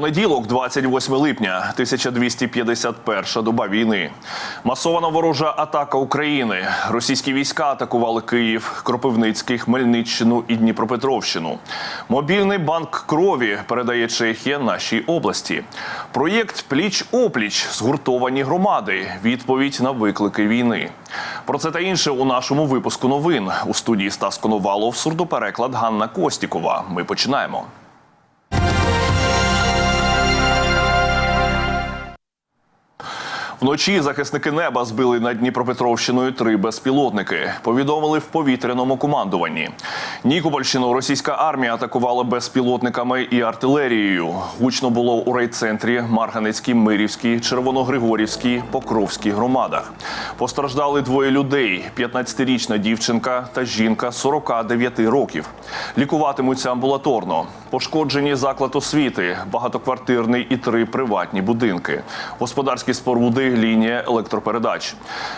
Понеділок, 28 липня, 1251 доба війни. Масована ворожа атака України. Російські війська атакували Київ, Кропивницький, Хмельниччину і Дніпропетровщину. Мобільний банк крові передає Чехія нашій області. Проєкт Пліч опліч згуртовані громади. Відповідь на виклики війни. Про це та інше у нашому випуску новин у студії Стас Коновалов, сурдопереклад Ганна Костікова. Ми починаємо. Вночі захисники неба збили над Дніпропетровщиною три безпілотники. Повідомили в повітряному командуванні. Нікопольщину російська армія атакувала безпілотниками і артилерією. Гучно було у райцентрі Марганецькій, Мирівській, Червоногригорівській, Покровській громадах. Постраждали двоє людей: – 15-річна дівчинка та жінка 49 років. Лікуватимуться амбулаторно. Пошкоджені заклад освіти, багатоквартирний і три приватні будинки, господарські споруди, лінія електропередач.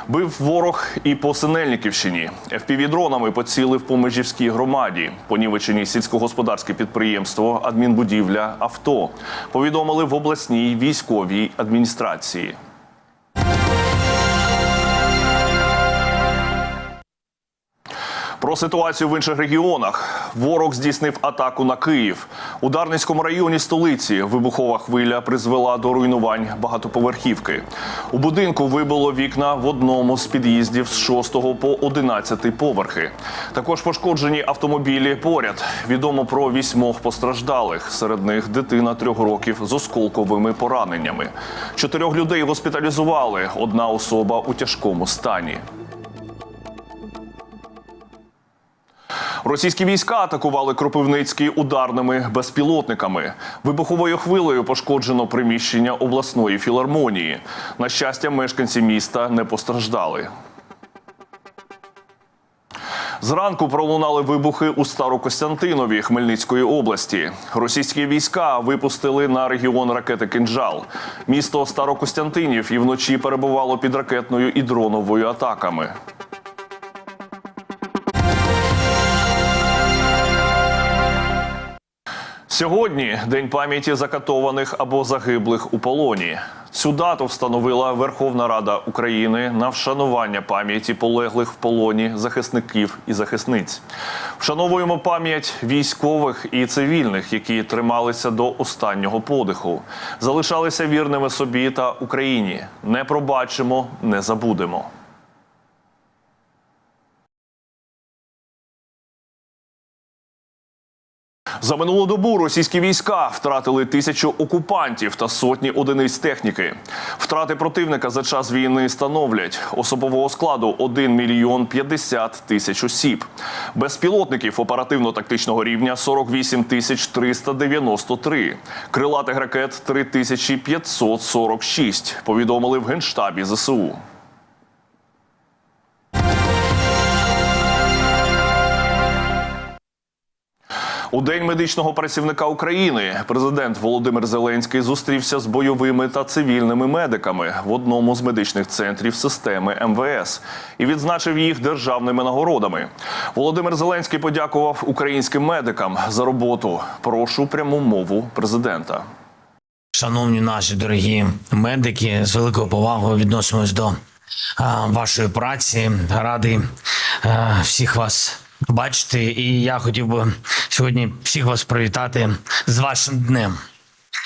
Бив ворог і по Синельниківщині. ФПВ-дронами поцілив по Межівській громаді. Понівечені сільськогосподарське підприємство, адмінбудівля, авто. Повідомили в обласній військовій адміністрації. Про ситуацію в інших регіонах. Ворог здійснив атаку на Київ. У Дарницькому районі столиці вибухова хвиля призвела до руйнувань багатоповерхівки. У будинку вибило вікна в одному з під'їздів з 6 по 11 поверхи. Також пошкоджені автомобілі поряд. Відомо про вісьмох постраждалих. Серед них дитина трьох років з осколковими пораненнями. Чотирьох людей госпіталізували. Одна особа у тяжкому стані. Російські війська атакували Кропивницький ударними безпілотниками. Вибуховою хвилею пошкоджено приміщення обласної філармонії. На щастя, мешканці міста не постраждали. Зранку пролунали вибухи у Старокостянтинові Хмельницької області. Російські війська випустили на регіон ракети «Кинджал». Місто Старокостянтинів і вночі перебувало під ракетною і дроновою атаками. Сьогодні день пам'яті закатованих або загиблих у полоні. Цю дату встановила Верховна Рада України на вшанування пам'яті полеглих в полоні захисників і захисниць. Вшановуємо пам'ять військових і цивільних, які трималися до останнього подиху, залишалися вірними собі та Україні. Не пробачимо, не забудемо. За минулу добу російські війська втратили тисячу окупантів та сотні одиниць техніки. Втрати противника за час війни становлять особового складу 1 мільйон 50 тисяч осіб. Безпілотників оперативно-тактичного рівня 48 тисяч 393. Крилатих ракет 3546, повідомили в Генштабі ЗСУ. У день медичного працівника України президент Володимир Зеленський зустрівся з бойовими та цивільними медиками в одному з медичних центрів системи МВС і відзначив їх державними нагородами. Володимир Зеленський подякував українським медикам за роботу. Прошу пряму мову президента. Шановні наші дорогі медики, з великою повагою відносимось до вашої праці. Радий всіх вас бачити. І я хотів би сьогодні всіх вас привітати з вашим днем,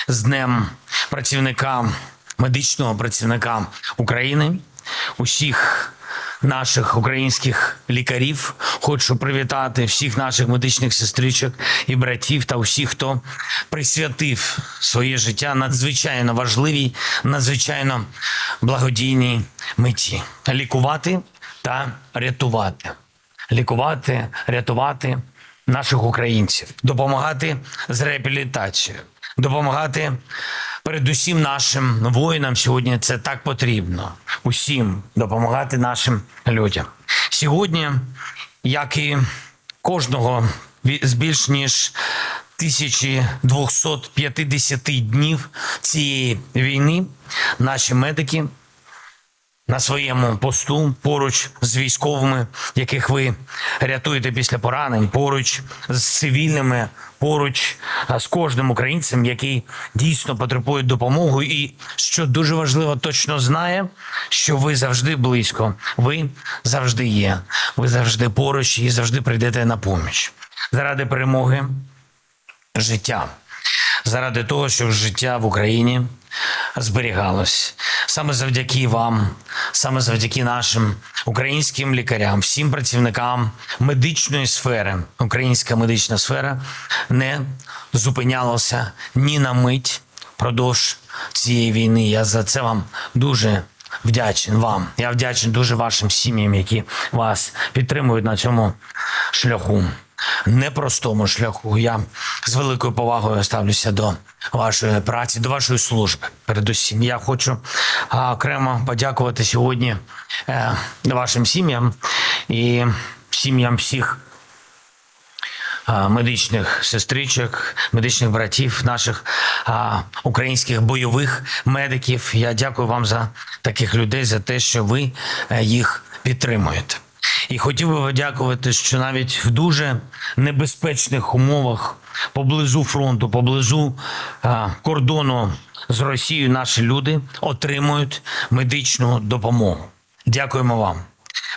з днем працівника, медичного працівника України, усіх наших українських лікарів. Хочу привітати всіх наших медичних сестричок і братів та усіх, хто присвятив своє життя надзвичайно важливій, надзвичайно благодійній меті лікувати та рятувати. Лікувати, рятувати наших українців, допомагати з реабілітацією, допомагати передусім нашим воїнам сьогодні це так потрібно. Усім допомагати нашим людям. Сьогодні, як і кожного з більш ніж 1250 днів цієї війни, наші медики на своєму посту поруч з військовими, яких ви рятуєте після поранень, поруч з цивільними, поруч з кожним українцем, який дійсно потребує допомоги, і що дуже важливо, точно знає, що ви завжди близько, ви завжди є, ви завжди поруч і завжди прийдете на поміч. Заради перемоги життя. Заради того, щоб життя в Україні зберігалось. Саме завдяки вам, саме завдяки нашим українським лікарям, всім працівникам медичної сфери, українська медична сфера не зупинялася ні на мить впродовж цієї війни. Я за це вам дуже вдячен вам. Я вдячний дуже вашим сім'ям, які вас підтримують на цьому шляху непростому шляху. Я з великою повагою ставлюся до вашої праці, до вашої служби. Передусім, я хочу окремо подякувати сьогодні е, вашим сім'ям і сім'ям всіх медичних сестричок, медичних братів, наших українських бойових медиків. Я дякую вам за таких людей, за те, що ви е, їх підтримуєте. І хотів би подякувати, що навіть в дуже небезпечних умовах поблизу фронту, поблизу а, кордону з Росією, наші люди отримують медичну допомогу. Дякуємо вам.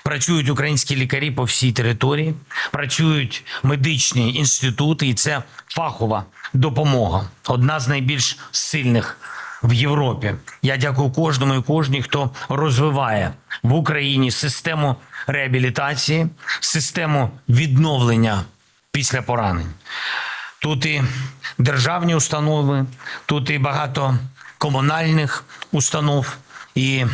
Працюють українські лікарі по всій території, працюють медичні інститути, і це фахова допомога. Одна з найбільш сильних в Європі. Я дякую кожному і кожній, хто розвиває в Україні систему реабілітації, систему відновлення після поранень. Тут і державні установи, тут і багато комунальних установ, і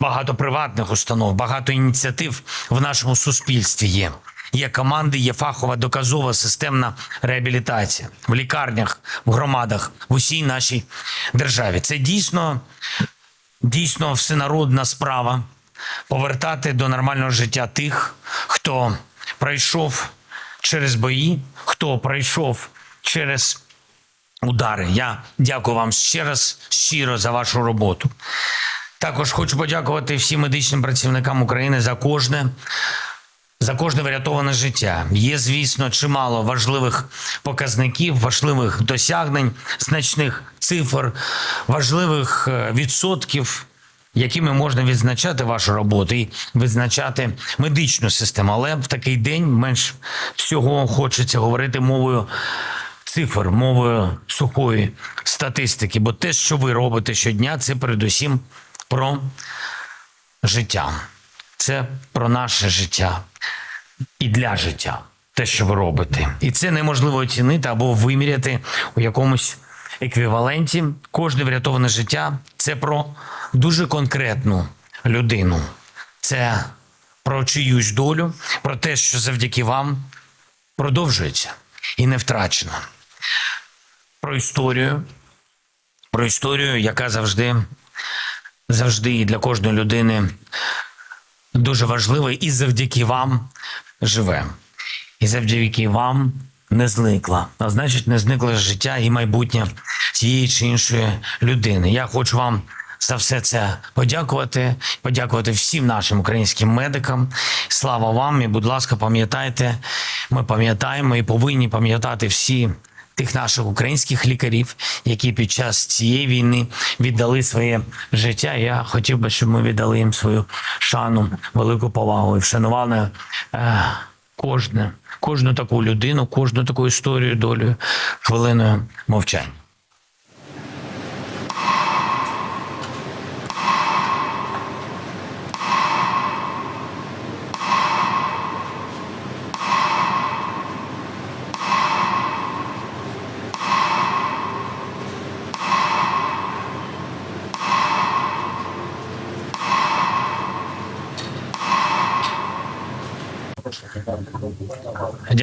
багато приватних установ, багато ініціатив в нашому суспільстві є. Є команди, є фахова доказова системна реабілітація в лікарнях, в громадах, в усій нашій державі. Це дійсно, дійсно всенародна справа повертати до нормального життя тих, хто пройшов через бої, хто пройшов через удари. Я дякую вам ще раз щиро за вашу роботу. Також хочу подякувати всім медичним працівникам України за кожне. За кожне врятоване життя є, звісно, чимало важливих показників, важливих досягнень, значних цифр, важливих е, відсотків, якими можна відзначати вашу роботу і відзначати медичну систему. Але в такий день менш всього хочеться говорити мовою цифр, мовою сухої статистики. Бо те, що ви робите щодня, це передусім про життя. Це про наше життя і для життя, те, що ви робите. І це неможливо оцінити або виміряти у якомусь еквіваленті. Кожне врятоване життя це про дуже конкретну людину. Це про чиюсь долю, про те, що завдяки вам продовжується і не втрачено. Про історію, про історію, яка завжди, завжди і для кожної людини дуже важливе і завдяки вам живе. І завдяки вам не зникла. А значить, не зникло життя і майбутнє тієї чи іншої людини. Я хочу вам за все це подякувати, подякувати всім нашим українським медикам. Слава вам! І, будь ласка, пам'ятайте, ми пам'ятаємо і повинні пам'ятати всі тих наших українських лікарів, які під час цієї війни віддали своє життя. Я хотів би, щоб ми віддали їм свою шану, велику повагу і вшанували е, кожне, кожну таку людину, кожну таку історію, долю хвилиною мовчання.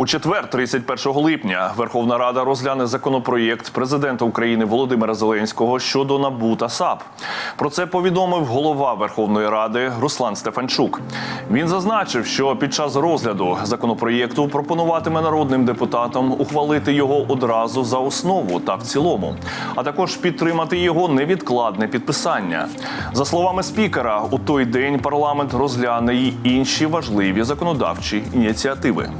У четвер, 31 липня, Верховна Рада розгляне законопроєкт президента України Володимира Зеленського щодо НАБУ та САП. Про це повідомив голова Верховної Ради Руслан Стефанчук. Він зазначив, що під час розгляду законопроєкту пропонуватиме народним депутатам ухвалити його одразу за основу та в цілому, а також підтримати його невідкладне підписання. За словами спікера, у той день парламент розгляне й інші важливі законодавчі ініціативи.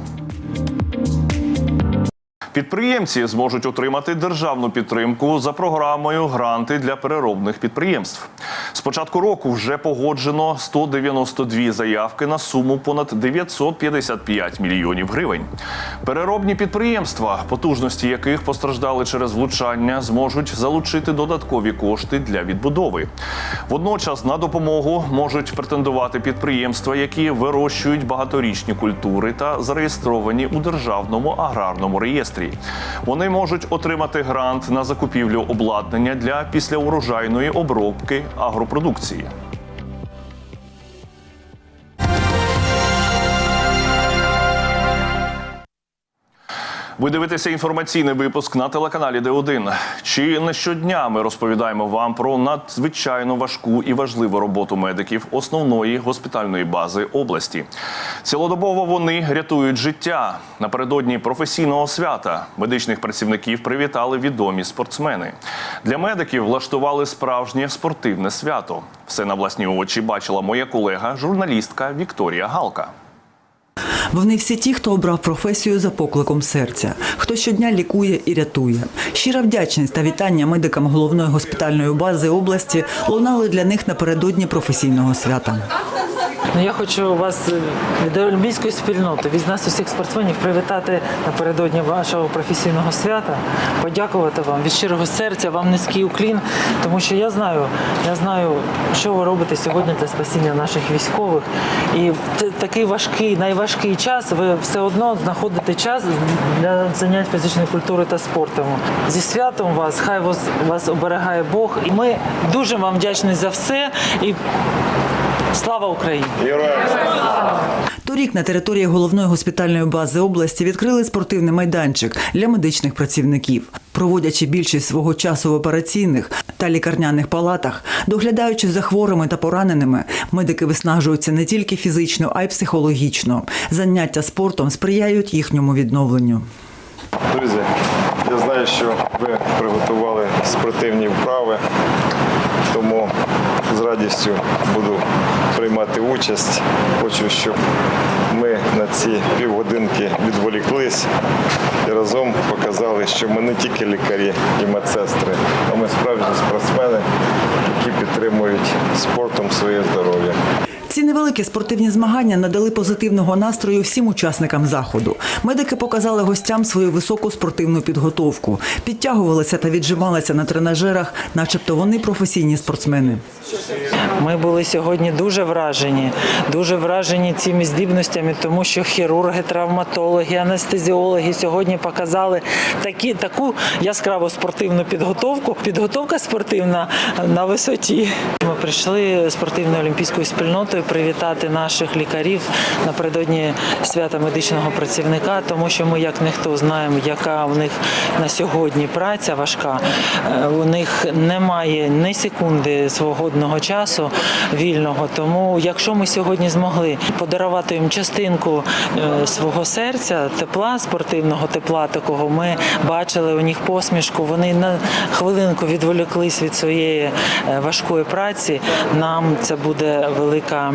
Підприємці зможуть отримати державну підтримку за програмою гранти для переробних підприємств. З початку року вже погоджено 192 заявки на суму понад 955 мільйонів гривень. Переробні підприємства, потужності яких постраждали через влучання, зможуть залучити додаткові кошти для відбудови. Водночас на допомогу можуть претендувати підприємства, які вирощують багаторічні культури та зареєстровані у державному аграрному реєстрі. Вони можуть отримати грант на закупівлю обладнання для післяурожайної обробки агропродукції. Ви дивитеся інформаційний випуск на телеканалі Д1. Чи не щодня ми розповідаємо вам про надзвичайно важку і важливу роботу медиків основної госпітальної бази області. Цілодобово вони рятують життя. Напередодні професійного свята медичних працівників привітали відомі спортсмени. Для медиків влаштували справжнє спортивне свято. Все на власні очі бачила моя колега, журналістка Вікторія Галка. Вони всі ті, хто обрав професію за покликом серця, хто щодня лікує і рятує. Щира вдячність та вітання медикам головної госпітальної бази області лунали для них напередодні професійного свята. Ну, я хочу вас е, від олімпійської спільноти, від нас усіх спортсменів привітати напередодні вашого професійного свята, подякувати вам від щирого серця, вам низький уклін, тому що я знаю, я знаю, що ви робите сьогодні для спасіння наших військових. І в такий важкий, найважкий час ви все одно знаходите час для занять фізичної культури та спортом. Зі святом вас, хай вас, вас оберігає Бог. І ми дуже вам вдячні за все. І слава Україні! Торік на території головної госпітальної бази області відкрили спортивний майданчик для медичних працівників, проводячи більшість свого часу в операційних та лікарняних палатах, доглядаючи за хворими та пораненими, медики виснажуються не тільки фізично, а й психологічно. Заняття спортом сприяють їхньому відновленню. Друзі, я знаю, що ви приготували спортивні вправи, тому з радістю буду приймати участь. Хочу, щоб ми на ці півгодинки відволіклись і разом показали, що ми не тільки лікарі і медсестри, а ми справжні спортсмени, які підтримують спортом своє здоров'я. Ці невеликі спортивні змагання надали позитивного настрою всім учасникам заходу. Медики показали гостям свою високу спортивну підготовку, підтягувалися та віджималися на тренажерах, начебто вони професійні спортсмени. Ми були сьогодні дуже вражені, дуже вражені цими здібностями, тому що хірурги, травматологи, анестезіологи сьогодні показали такі, таку яскраву спортивну підготовку. Підготовка спортивна на висоті. Ми прийшли спортивною олімпійською спільнотою привітати наших лікарів напередодні свята медичного працівника, тому що ми, як ніхто, знаємо, яка у них на сьогодні праця важка. Е, У них немає ні секунди свободного часу вільного. Тому, якщо ми сьогодні змогли подарувати їм частинку е, свого серця, тепла, спортивного тепла, такого ми бачили у них посмішку. Вони на хвилинку відволіклись від своєї е, важкої праці. Нам це буде велика,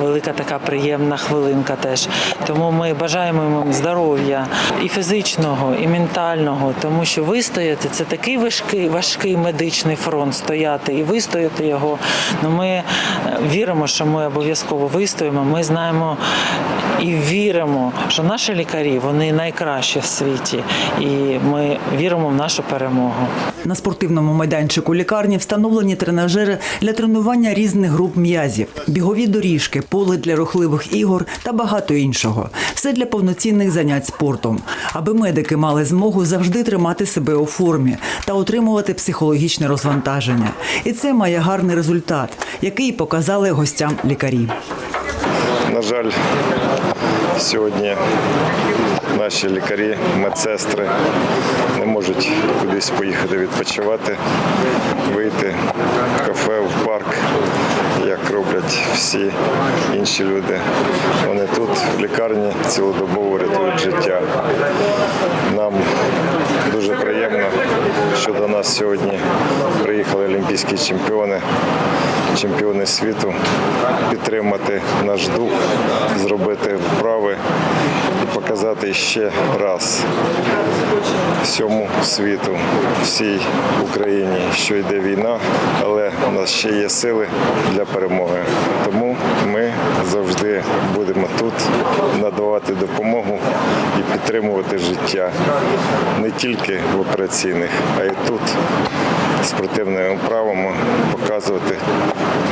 велика така приємна хвилинка теж. Тому ми бажаємо їм здоров'я і фізичного, і ментального, тому що вистояти це такий важкий, важкий медичний фронт стояти і вистояти його. Ну ми е, віримо, що ми обов'язково вистоїмо. Ми знаємо і віримо, що наші лікарі вони найкращі в світі, і ми віримо в нашу перемогу. На спортивному майданчику лікарні встановлені тренажери для тренування різних груп м'язів, бігові доріжки, поле для рухливих ігор та багато іншого. Все для повноцінних занять спортом, аби медики мали змогу завжди тримати себе у формі та отримувати психологічне розвантаження. І це має гарний результат, який показали гостям лікарі. На жаль, сьогодні наші лікарі, медсестри не можуть кудись поїхати відпочивати, вийти в кафе, в парк, як роблять всі інші люди. Вони тут, в лікарні, цілодобово рятують життя. Нам дуже приємно, що до нас сьогодні приїхали олімпійські чемпіони, чемпіони світу, підтримати наш дух, зробити вправи і показати ще раз всьому світу, всій Україні, що йде війна, але у нас ще є сили для перемоги. Тому ми завжди будемо тут надавати допомогу і підтримувати життя не тільки в операційних, а й тут спортивними вправами показувати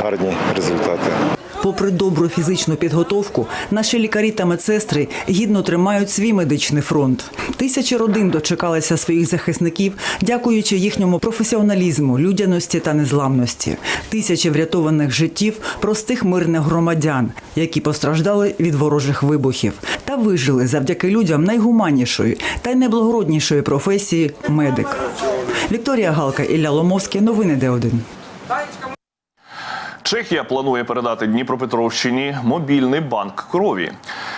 гарні результати. Попри добру фізичну підготовку, наші лікарі та медсестри гідно тримають свій медичний фронт. Тисячі родин дочекалися своїх захисників, дякуючи їхньому професіоналізму, людяності та незламності. Тисячі врятованих життів простих мирних громадян, які постраждали від ворожих вибухів, та вижили завдяки людям найгуманнішої та найблагороднішої професії медик. Вікторія Галка, Ілля Ломовський. Новини Д1. Чехія планує передати Дніпропетровщині мобільний банк крові.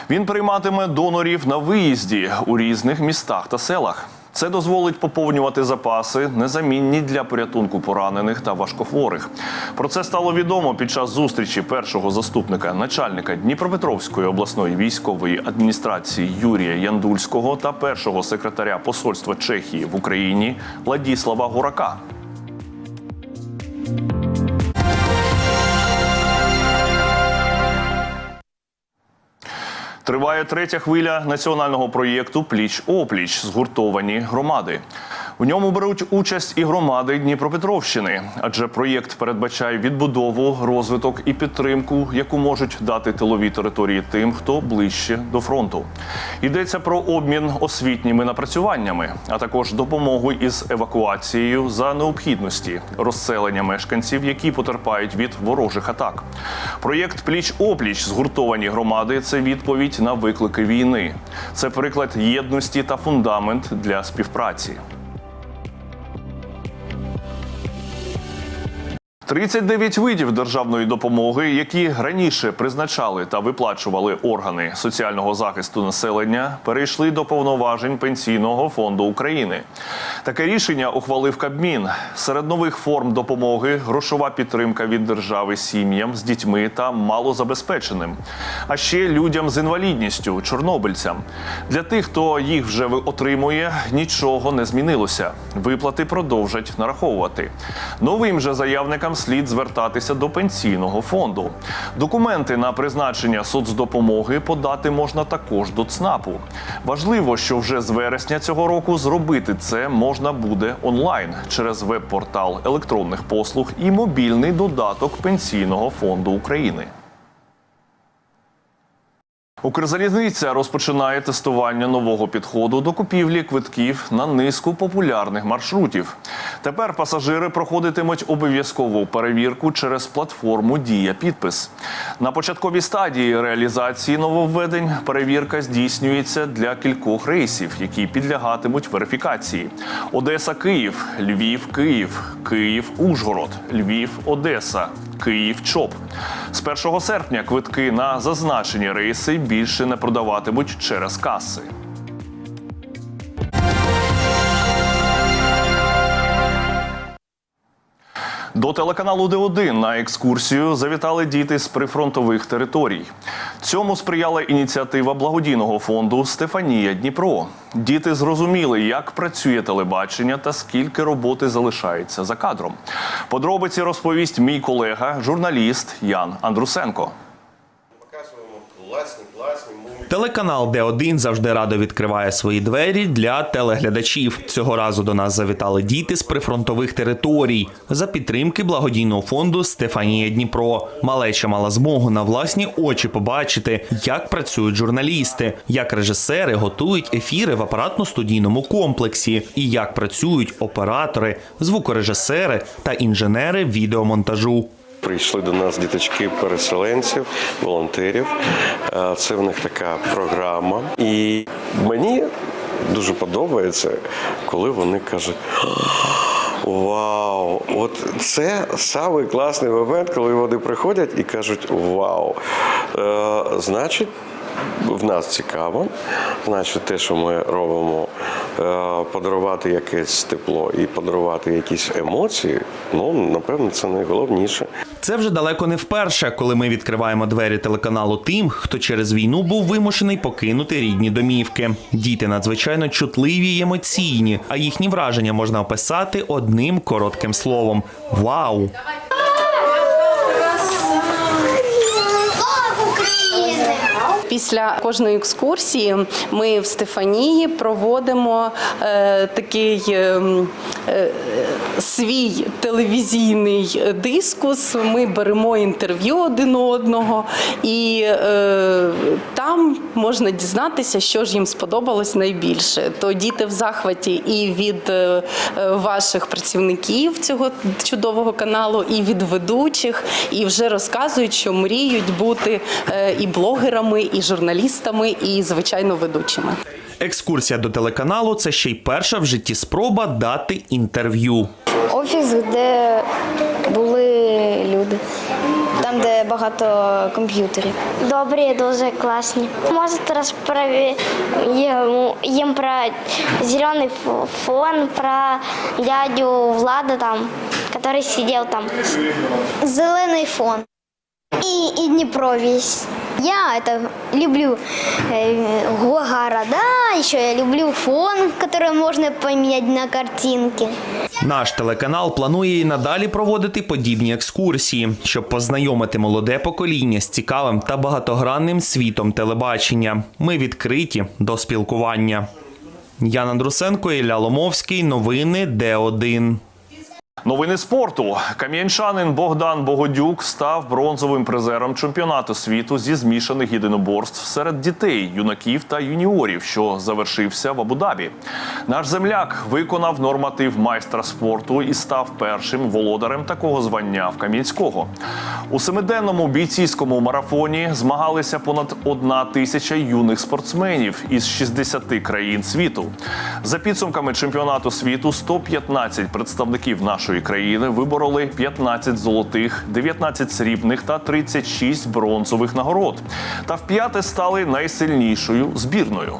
Він прийматиме донорів на виїзді у різних містах та селах. Це дозволить поповнювати запаси, незамінні для порятунку поранених та важкохворих. Про це стало відомо під час зустрічі першого заступника начальника Дніпропетровської обласної військової адміністрації Юрія Яндульського та першого секретаря посольства Чехії в Україні Ладіслава Гурака. Триває третя хвиля національного проєкту Пліч опліч згуртовані громади. У ньому беруть участь і громади Дніпропетровщини, адже проєкт передбачає відбудову, розвиток і підтримку, яку можуть дати тилові території тим, хто ближче до фронту. Йдеться про обмін освітніми напрацюваннями, а також допомогу із евакуацією за необхідності, розселення мешканців, які потерпають від ворожих атак. Проєкт Пліч опліч згуртовані громади це відповідь на виклики війни. Це приклад єдності та фундамент для співпраці. 39 видів державної допомоги, які раніше призначали та виплачували органи соціального захисту населення, перейшли до повноважень Пенсійного фонду України. Таке рішення ухвалив Кабмін. Серед нових форм допомоги грошова підтримка від держави сім'ям з дітьми та малозабезпеченим, а ще людям з інвалідністю, чорнобильцям. Для тих, хто їх вже отримує, нічого не змінилося. Виплати продовжать нараховувати. Новим же заявникам слід звертатися до пенсійного фонду. Документи на призначення соцдопомоги подати можна також до ЦНАПу. Важливо, що вже з вересня цього року зробити це можна буде онлайн через веб-портал електронних послуг і мобільний додаток Пенсійного фонду України. Укрзалізниця розпочинає тестування нового підходу до купівлі квитків на низку популярних маршрутів. Тепер пасажири проходитимуть обов'язкову перевірку через платформу Дія підпис. На початковій стадії реалізації нововведень перевірка здійснюється для кількох рейсів, які підлягатимуть верифікації: Одеса, Київ, Львів, Київ, Київ, Ужгород, Львів, Одеса. Київ ЧОП. З 1 серпня квитки на зазначені рейси більше не продаватимуть через каси. До телеканалу Д1 на екскурсію завітали діти з прифронтових територій. Цьому сприяла ініціатива благодійного фонду Стефанія Дніпро. Діти зрозуміли, як працює телебачення та скільки роботи залишається за кадром. Подробиці розповість мій колега, журналіст Ян Андрусенко. Показуємо класні. Телеканал Д1 завжди радо відкриває свої двері для телеглядачів. Цього разу до нас завітали діти з прифронтових територій за підтримки благодійного фонду Стефанія Дніпро. Малеча мала змогу на власні очі побачити, як працюють журналісти, як режисери готують ефіри в апаратно-студійному комплексі, і як працюють оператори, звукорежисери та інженери відеомонтажу. Прийшли до нас діточки переселенців, волонтерів. Е, Це в них така програма. І мені дуже подобається, коли вони кажуть. Вау! От це самий класний момент, коли вони приходять і кажуть Вау! Е, значить, в нас цікаво. Значить, те, що ми робимо, е, подарувати якесь тепло і подарувати якісь емоції, ну, напевно, це найголовніше. Це вже далеко не вперше, коли ми відкриваємо двері телеканалу тим, хто через війну був вимушений покинути рідні домівки. Діти надзвичайно чутливі й емоційні, а їхні враження можна описати одним коротким словом: вау! Після кожної екскурсії ми в Стефанії проводимо е, такий е, е, свій телевізійний дискус. Ми беремо інтерв'ю один одного, і там можна дізнатися, що ж їм сподобалось найбільше. То діти в захваті і від ваших працівників цього чудового каналу, і від ведучих, і вже розказують, що мріють бути і блогерами, і журналістами, і звичайно ведучими. Екскурсія до телеканалу це ще й перша в житті спроба дати інтерв'ю. Офіс, де були люди, там, де багато комп'ютерів. Добрі, дуже класні. Можете розповісти їм, про зелений фо- фон, про дядю Влада там, який сидів там. Зелений фон. И, и Днепровесь. Я это люблю э, города, еще я люблю фон, который можно поменять на картинке. Наш телеканал планує і надалі проводити подібні екскурсії, щоб познайомити молоде покоління з цікавим та багатогранним світом телебачення. Ми відкриті до спілкування. Ян Андрусенко, Ілля Ломовський. Новини Д1. Новини спорту. Кам'янчанин Богдан Богодюк став бронзовим призером чемпіонату світу зі змішаних єдиноборств серед дітей, юнаків та юніорів, що завершився в Абу-Дабі. Наш земляк виконав норматив майстра спорту і став першим володарем такого звання в Кам'янського. У семиденному бійцівському марафоні змагалися понад одна тисяча юних спортсменів із 60 країн світу. За підсумками чемпіонату світу 115 представників нашої країни вибороли 15 золотих, 19 срібних та 36 бронзових нагород. Та вп'яте стали найсильнішою збірною.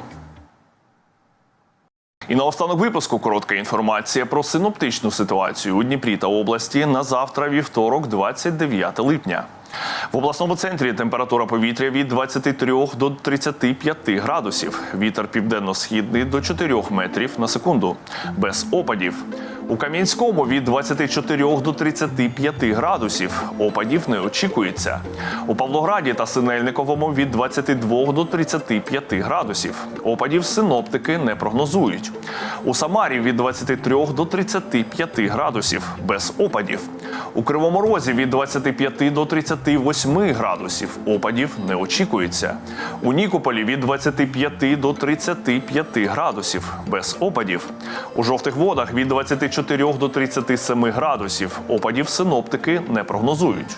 І наостанок випуску коротка інформація про синоптичну ситуацію у Дніпрі та області на завтра, вівторок, 29 липня. В обласному центрі температура повітря від 23 до 35 градусів. Вітер південно-східний до 4 метрів на секунду. Без опадів. У Кам'янському від 24 до 35 градусів. Опадів не очікується. У Павлограді та Синельниковому від 22 до 35 градусів. Опадів синоптики не прогнозують. У Самарі від 23 до 35 градусів. Без опадів. У Кривому Розі від 25 до 38 градусів. Опадів не очікується. У Нікополі від 25 до 35 градусів. Без опадів. У жовтих водах від 24 до 37 градусів. Опадів синоптики не прогнозують.